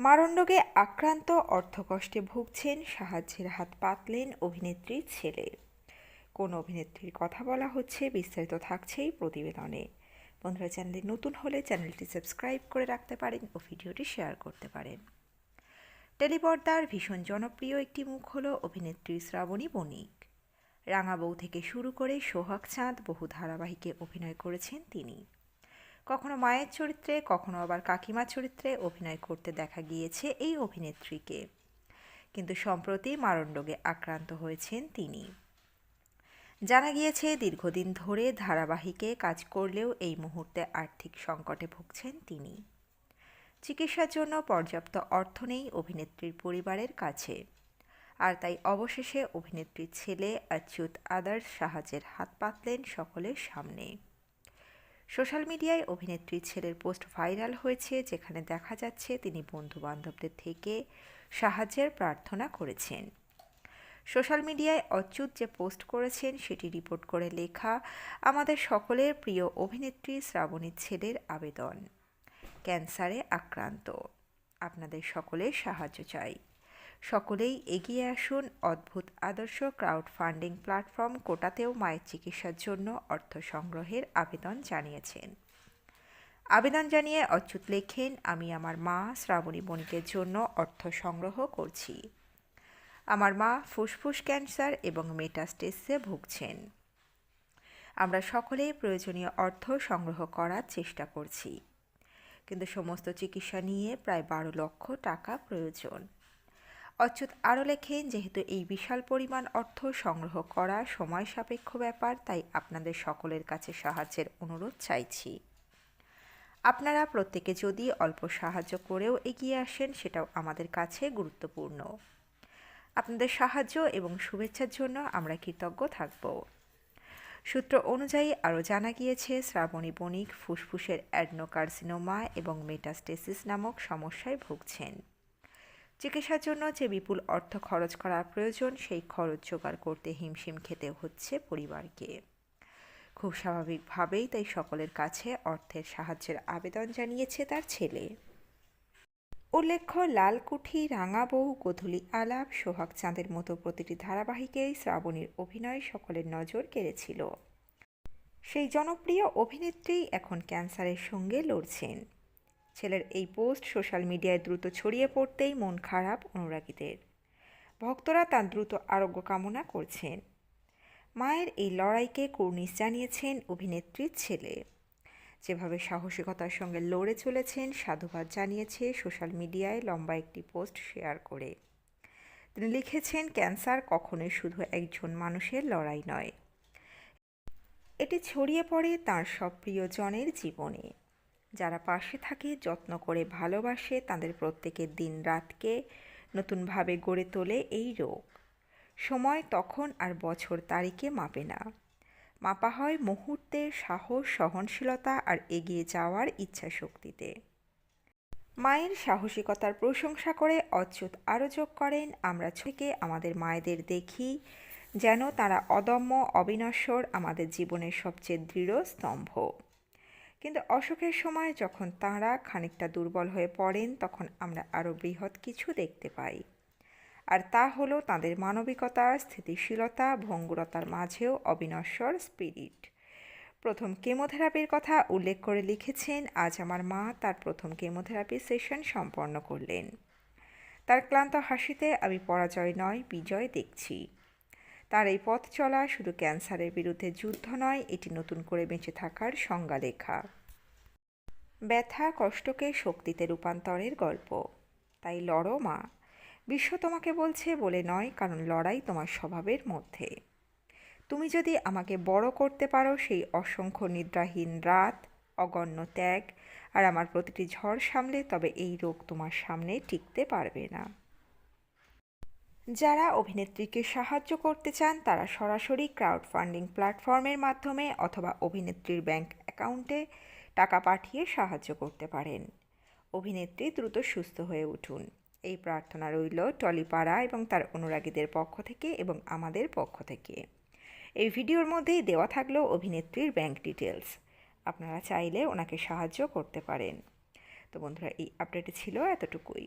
মারণরোগে আক্রান্ত অর্থকষ্টে ভুগছেন সাহায্যের হাত পাতলেন অভিনেত্রীর ছেলে। কোন অভিনেত্রীর কথা বলা হচ্ছে, বিস্তারিত থাকছেই প্রতিবেদনে। বন্ধুরা, চ্যানেলে নতুন হলে চ্যানেলটি সাবস্ক্রাইব করে রাখতে পারেন ও ভিডিওটি শেয়ার করতে পারেন। টেলিপর্দার ভীষণ জনপ্রিয় একটি মুখ হল অভিনেত্রী শ্রাবণী বণিক। রাঙা বউ থেকে শুরু করে সোহাগ চাঁদ বহু ধারাবাহিকে অভিনয় করেছেন তিনি। কখনো মায়ের চরিত্রে, কখনো আবার কাকিমার চরিত্রে অভিনয় করতে দেখা গিয়েছে এই অভিনেত্রীকে। কিন্তু সম্প্রতি মারণ রোগে আক্রান্ত হয়েছেন তিনি। জানা গিয়েছে, দীর্ঘদিন ধরে ধারাবাহিকে কাজ করলেও এই মুহূর্তে আর্থিক সংকটে ভুগছেন তিনি। চিকিৎসার জন্য পর্যাপ্ত অর্থ নেই অভিনেত্রীর পরিবারের কাছে। আর তাই অবশেষে অভিনেত্রীর ছেলে অচ্যুত আদার্স সাহায্যের হাত পাতলেন সকলের সামনে। সোশ্যাল মিডিয়ায় অভিনেত্রীর ছেলের পোস্ট ভাইরাল হয়েছে, যেখানে দেখা যাচ্ছে তিনি বন্ধু বান্ধবদের থেকে সাহায্যের প্রার্থনা করেছেন। সোশ্যাল মিডিয়ায় অচ্যুত যে পোস্ট করেছেন, সেটি রিপোর্ট করে লেখা, আমাদের সকলের প্রিয় অভিনেত্রী শ্রাবণীর ছেলের আবেদন। ক্যান্সারে আক্রান্ত। আপনাদের সকলের সাহায্য চাই। সকলেই এগিয়ে আসুন। অদ্ভুত আদর্শ ক্রাউড ফান্ডিং প্ল্যাটফর্ম কোটাতেও মায়ের চিকিৎসার জন্য অর্থ সংগ্রহের আবেদন জানিয়েছেন। আবেদন জানিয়ে অচ্যুত লেখেন, আমি আমার মা শ্রাবণী বণিকের জন্য অর্থ সংগ্রহ করছি। আমার মা ফুসফুস ক্যান্সার এবং মেটাস্টেসে ভুগছেন। আমরা সকলেই প্রয়োজনীয় অর্থ সংগ্রহ করার চেষ্টা করছি। কিন্তু সমস্ত চিকিৎসা নিয়ে প্রায় বারো লক্ষ টাকা প্রয়োজন। অচ্যুত আরও লেখেন, যেহেতু এই বিশাল পরিমাণ অর্থ সংগ্রহ করা সময় সাপেক্ষ ব্যাপার, তাই আপনাদের সকলের কাছে সাহায্যের অনুরোধ চাইছি। আপনারা প্রত্যেকে যদি অল্প সাহায্য করেও এগিয়ে আসেন, সেটাও আমাদের কাছে গুরুত্বপূর্ণ। আপনাদের সাহায্য এবং শুভেচ্ছার জন্য আমরা কৃতজ্ঞ থাকব। সূত্র অনুযায়ী আরও জানা গিয়েছে, শ্রাবণী বণিক ফুসফুসের অ্যাডনোকার্সিনোমা এবং মেটাস্টেসিস নামক সমস্যায় ভুগছেন। চিকিৎসার জন্য যে বিপুল অর্থ খরচ করা প্রয়োজন, সেই খরচ জোগাড় করতে হিমশিম খেতে হচ্ছে পরিবারকে। খুব স্বাভাবিকভাবেই তাই সকলের কাছে অর্থের সাহায্যের আবেদন জানিয়েছে তার ছেলে। উল্লেখ্য, লালকুঠি রাঙা বউ গোধূলি আলাপ, সোহাগ চাঁদের মতো প্রতিটি ধারাবাহিকেই শ্রাবণীর অভিনয় সকলের নজর কেড়েছিল। সেই জনপ্রিয় অভিনেত্রী এখন ক্যান্সারের সঙ্গে লড়ছেন। ছেলের এই পোস্ট সোশ্যাল মিডিয়ায় দ্রুত ছড়িয়ে পড়তেই মন খারাপ অনুরাগীদের। ভক্তরা তার দ্রুত আরোগ্য কামনা করছেন। মায়ের এই লড়াইকে কুর্নিশ জানিয়েছেন অভিনেত্রীর ছেলে। যেভাবে সাহসিকতার সঙ্গে লড়ে চলেছেন সাধুবাদ জানিয়েছে সোশ্যাল মিডিয়ায় লম্বা একটি পোস্ট শেয়ার করে। তিনি লিখেছেন, ক্যান্সার কখনোই শুধু একজন মানুষের লড়াই নয়। এটি ছড়িয়ে পড়ে তাঁর সব প্রিয়জনের জীবনে। যারা পাশে থাকে, যত্ন করে ভালোবাসে, তাদের প্রত্যেকের দিন রাতকে নতুনভাবে গড়ে তোলে এই রোগ। সময় তখন আর বছর তারিখে মাপে না। মাপা হয় মুহূর্তের সাহস, সহনশীলতা আর এগিয়ে যাওয়ার ইচ্ছা শক্তিতে মায়ের সাহসিকতার প্রশংসা করে অচ্যুত আরও যোগ করেন, আমরা থেকে আমাদের মায়েদের দেখি যেন তারা অদম্য, অবিনশ্বর, আমাদের জীবনের সবচেয়ে দৃঢ় স্তম্ভ। কিন্তু অসুখের সময় যখন তাঁরা খানিকটা দুর্বল হয়ে পড়েন, তখন আমরা আরও বৃহৎ কিছু দেখতে পাই। আর তা হলো তাদের মানবিকতা, স্থিতিশীলতা, ভঙ্গুরতার মাঝেও অবিনশ্বর স্পিরিট প্রথম কেমোথেরাপির কথা উল্লেখ করে লিখেছেন, আজ আমার মা তার প্রথম কেমোথেরাপি সেশন সম্পন্ন করলেন। তার ক্লান্ত হাসিতে আমি পরাজয় নয়, বিজয় দেখছি। তার এই পথ চলা শুধু ক্যান্সারের বিরুদ্ধে যুদ্ধ নয়, এটি নতুন করে বেঁচে থাকার সংজ্ঞা লেখা ব্যথা, কষ্টকে শক্তিতে রূপান্তরের গল্প। তাই লড়ো মা। বিশ্ব তোমাকে বলছে বলে নয়, কারণ লড়াই তোমার স্বভাবের মধ্যে। তুমি যদি আমাকে বড় করতে পারো, সেই অসংখ্য নিদ্রাহীন রাত, অগণ্য ত্যাগ আর আমার প্রতিটি ঝড় সামলে, তবে এই রোগ তোমার সামনে টিকতে পারবে না। যারা অভিনেত্রীকে সাহায্য করতে চান, তারা সরাসরি ক্রাউড ফান্ডিং প্ল্যাটফর্মের মাধ্যমে অথবা অভিনেত্রীর ব্যাংক অ্যাকাউন্টে টাকা পাঠিয়ে সাহায্য করতে পারেন। অভিনেত্রী দ্রুত সুস্থ হয়ে উঠুন। এই প্রার্থনা রইল টলিপাড়া এবং তার অনুরাগীদের পক্ষ থেকে এবং আমাদের পক্ষ থেকে। এই ভিডিওর মধ্যেই দেওয়া থাকল অভিনেত্রীর ব্যাংক ডিটেলস আপনারা চাইলে ওনাকে সাহায্য করতে পারেন। তো বন্ধুরা, এই আপডেটে ছিল এতটুকুই।